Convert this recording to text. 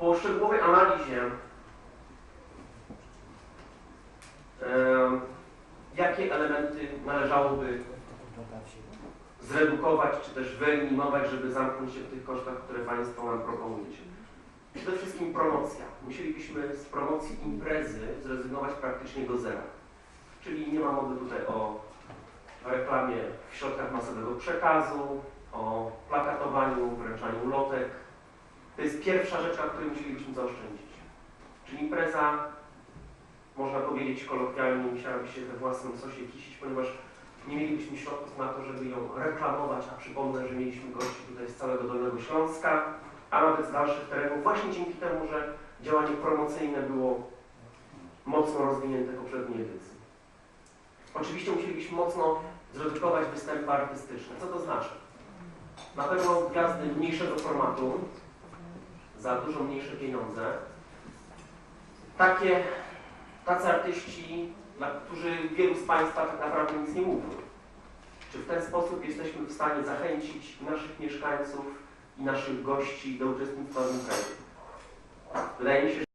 po szczegółowej analizie jakie elementy należałoby zredukować, czy też wyeliminować, żeby zamknąć się w tych kosztach, które Państwo nam proponujecie. Przede wszystkim promocja. Musielibyśmy z promocji imprezy zrezygnować praktycznie do zera. Czyli nie ma mowy tutaj o reklamie w środkach masowego przekazu, To jest pierwsza rzecz, na której musielibyśmy zaoszczędzić. Czyli impreza, można powiedzieć kolokwialnie, musiałaby się we własnym sosie kisić, ponieważ nie mielibyśmy środków na to, żeby ją reklamować, a przypomnę, że mieliśmy gości tutaj z całego Dolnego Śląska, a nawet z dalszych terenów, właśnie dzięki temu, że działanie promocyjne było mocno rozwinięte poprzedniej edycji. Oczywiście musielibyśmy mocno zredukować występy artystyczne. Co to znaczy? Na pewno gwiazdy mniejszego formatu, za dużo mniejsze pieniądze. Takie, tacy artyści, którzy wielu z Państwa tak naprawdę nic nie mówią. Czy w ten sposób jesteśmy w stanie zachęcić naszych mieszkańców i naszych gości do uczestnictwa w imprezie? Wydaje mi się,